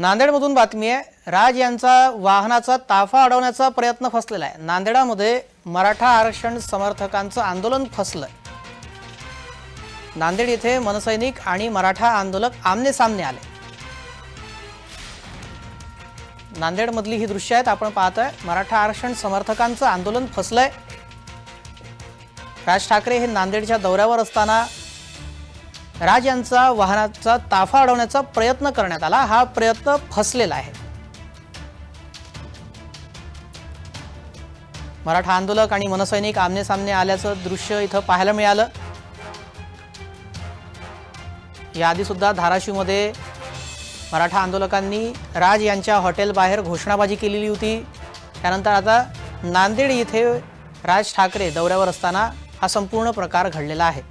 नांदेडमधून बातमी आहे. राज यांचा वाहनाचा ताफा अडवण्याचा प्रयत्न फसलेला आहे. नांदेडामध्ये मराठा आरक्षण समर्थकांचं आंदोलन फसलं नांदेड येथे मनसैनिक आणि मराठा आंदोलक आमने सामने आले. नांदेडमधली ही दृश्य आहेत. आपण पाहतोय मराठा आरक्षण समर्थकांचं आंदोलन फसलंय. राज ठाकरे हे नांदेडच्या दौऱ्यावर असताना राज यांचा वाहनाचा ताफा अडवण्याचा प्रयत्न करण्यात आला. हा प्रयत्न फसलेला आहे. मराठा आंदोलक आणि मनसैनिक आमने सामने आल्याचं दृश्य इथं पाहायला मिळालं. याआधी सुद्धा धाराशिवमध्ये मराठा आंदोलकांनी राज यांच्या हॉटेलबाहेर घोषणाबाजी केलेली होती. त्यानंतर आता नांदेड इथे राज ठाकरे दौऱ्यावर असताना हा संपूर्ण प्रकार घडलेला आहे.